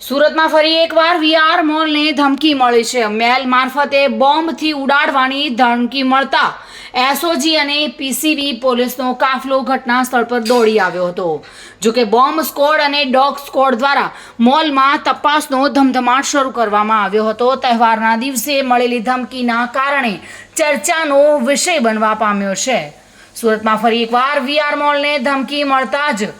સુરતમાં ફરી એકવાર વીઆર મોલને ધમકી મળી છે. મેલ મારફતે બોમ્બથી ઉડાડવાની ધમકી મળતા એસઓજી અને પીસીબી પોલીસનો કાફલો ઘટના સ્થળ પર દોડી આવ્યો હતો. જોકે બોમ્બ સ્કોડ અને ડોગ સ્કોડ દ્વારા મોલમાં તપાસનો ધમધમાટ શરૂ કરવામાં આવ્યો હતો. તહેવારના દિવસે મળેલી ધમકીના કારણે ચર્ચાનો વિષય બનવા પામ્યો છે. સુરતમાં ફરી એકવાર વીઆર મોલને ધમકી મળતા જ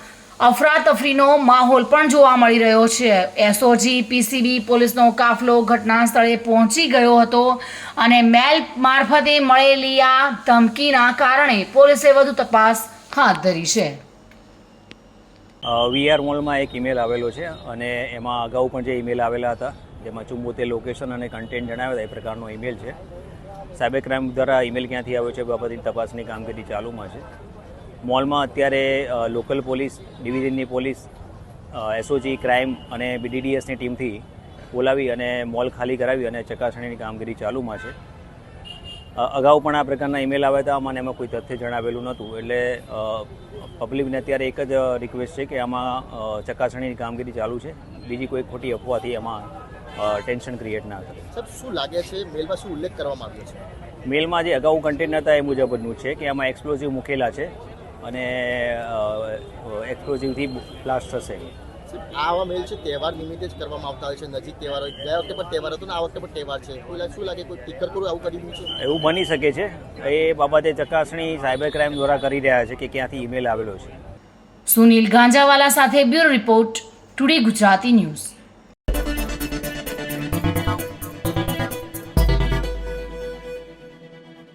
અફરાતફરીનો માહોલ પણ જોવા મળી રહ્યો છે. એસઓજી, પીસીબી પોલીસનો કાફલો ઘટના સ્થળે પહોંચી ગયો હતો અને મેલ મારફતે મળેલી આ ધમકીના કારણે પોલીસે વધુ તપાસ હાથ ધરી છે. વીઆર મોલમાં એક ઈમેલ આવેલો છે અને એમાં અગાઉ પણ જે ઈમેલ આવેલા હતા, જેમાં ચુંબોતેર લોકેશન અને કન્ટેન્ટ જણાવ્યા હતા, એ પ્રકારનો ઈમેલ છે. સાયબર ક્રાઇમ દ્વારા ઈમેલ ક્યાંથી આવ્યો છે બાબતની તપાસની કામગીરી ચાલુમાં છે. મોલમાં અત્યારે લોકલ પોલીસ ડિવિઝનની પોલીસ એસઓજી ક્રાઇમ અને બીડીડીએસની ટીમથી બોલાવી અને મોલ ખાલી કરાવી અને ચકાસણીની કામગીરી ચાલુમાં છે. અગાઉ પણ આ પ્રકારના ઈમેલ આવ્યા હતા મને એમાં કોઈ તથ્ય જણાવેલું નહોતું. એટલે પબ્લિકને અત્યારે એક જ રિક્વેસ્ટ છે કે આમાં ચકાસણીની કામગીરી ચાલુ છે. બીજી કોઈ ખોટી અફવાથી એમાં ટેન્શન ક્રિએટ ના કરે સર શું લાગે છે મેલમાં શું ઉલ્લેખ કરવામાં આવ્યો છે? મેલમાં જે અગાઉ કન્ટેન્ટ હતા એ મુજબનું છે કે આમાં એક્સપ્લોઝિવ મૂકેલા છે. અને એક્સપ્લોઝિવથી બ્લાસ્ટ થશે. આવા મેલ છે તહેવાર નિમિત્તે જ કરવામાં આવતા હોય છે નજીક તહેવાર હોય. ગયા વખતે પણ તહેવાર હતો ને આ વખતે પણ તહેવાર છે. કોઈ શું લાગે કોઈ ટીકર કરું આવું કરી દીધું છે? એવું બની શકે છે. એ બાબતે ચકાસણી સાયબર ક્રાઇમ દ્વારા કરી રહ્યા છે કે ક્યાંથી ઈમેલ આવેલો છે. સુનિલ ગાંજાવાલા સાથે bureau report today Gujarati news.